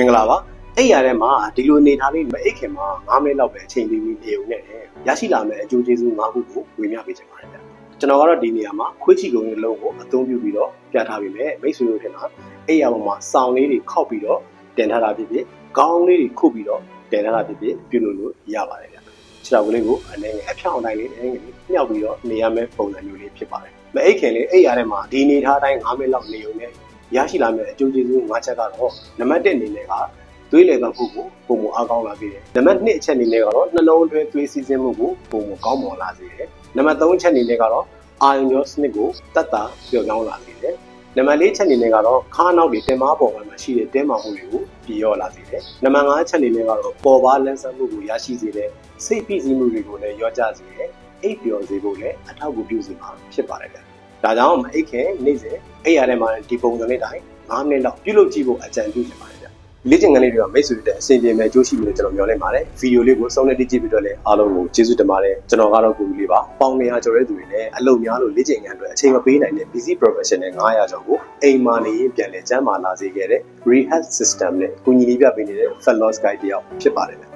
မင်္ဂလာပါအဲ့ရတဲ့မှာဒီလိုအနေထားလေးမအိတ်ခင်မှာ9မိနစ်လောက်ပဲအချိန်ပေးပြီးနေုံနဲ့ရရှိလာမယ့်အကျိုးကျေးဇူး9ခုကိုဝေမျှပေးချင်ပါတယ်ဗျကျွန်တော်ကတော့ဒီနေရာမှာခွေးချီကုံလေးလုံးကိုအသုံးပြုပြီးတော့ပြထားပြီးမယ်မိတ်ဆွေတို့ထင်တာအဲ့ရပေါ်မှာစောင်းလေးတွေခောက်ပြီးတော့တင်ထားတာဖြစ်ဖြစ်ခေါင်းလေးတွေခုတ်ပြီးတော့တင်ထားတာဖြစ်ဖြစ်ပြုလုပ်လို့ရပါတယ်ဗျခြေထောက်ကလေးကိုအနေငယ်အဖြောင်းအတိုင်းလေးအနေငယ်လေးမြောက်ပြီးတော့နေရမယ့်ပုံစံမျိုးလေးဖြစ်ပါတယ်မအိတ်ခင်လေးအဲ့ရတဲ့မှာဒီအနေထားတိုင်း9မိနစ်လောက်နေုံနဲ့ ရရှိလာမယ့်အကျိုးကျေးဇူး9ချက်ကတော့နံပါတ်1အနေနဲ့ကသွေးလေသောက်မှုကိုပုံမအားကောင်းလာစေတယ်။နံပါတ်2အချက်အနေနဲ့ကတော့နှလုံးအတွင်းသွေးစီးဆင်းမှုကိုပုံမကောင်းမွန်လာစေတယ်။နံပါတ်3အချက်အနေနဲ့ကတော့အာယုံရောစနစ်ကိုတတ်တာပြောင်းပြောင်းလာစေတယ်။နံပါတ်4အချက်အနေနဲ့ကတော့ခါးနောက်တွေတင်မားပေါ်မှာရှိတဲ့တင်းမာမှုတွေကိုပြည်ရောလာစေတယ်။နံပါတ်5အချက်အနေနဲ့ကတော့ပေါ်ပါလန်းဆန်းမှုကိုရရှိစေတဲ့စိတ်ဖိစီးမှုတွေကိုလည်းရောကြစေတယ်။အိပ်ပျော်စေဖို့လည်းအထောက်အကူပြုစေမှာဖြစ်ပါတယ်ဗျ။ ဒါကြောင့်မအိတ်ခင်နေ့စဉ်အိပ်ရတဲ့မှာဒီပုံစံလေးတိုင်း9မိနစ်လောက်ပြုလုပ်ကြည့်ဖို့အကြံပြုချင်ပါတယ်ဗျ။လေ့ကျင့်ခန်းလေးတွေကမိတ်ဆွေတွေအဆင်ပြေမယ်ကြိုးရှိမယ်ကျွန်တော်မျှော်လင့်ပါတယ်ဗီဒီယိုလေးကိုစုံနဲ့တိကြည့်ပြီးတော့လည်းအားလုံးကိုကျေးဇူးတင်ပါတယ်ကျွန်တော်ကတော့ကိုလူလေးပါပေါင်နေရကျော်တဲ့သူတွေလည်းအလုပ်များလို့လေ့ကျင့်ခန်းအတွက်အချိန်မပေးနိုင်တဲ့ busy professional 900ကျော်ကိုအိမ်မာနေရင်ပြန်လဲကျန်းမာလာစေခဲ့တဲ့ rehab system နဲ့ကိုညီလေးပြပေးနေတဲ့ fellows guide တယောက်ဖြစ်ပါတယ်ဗျ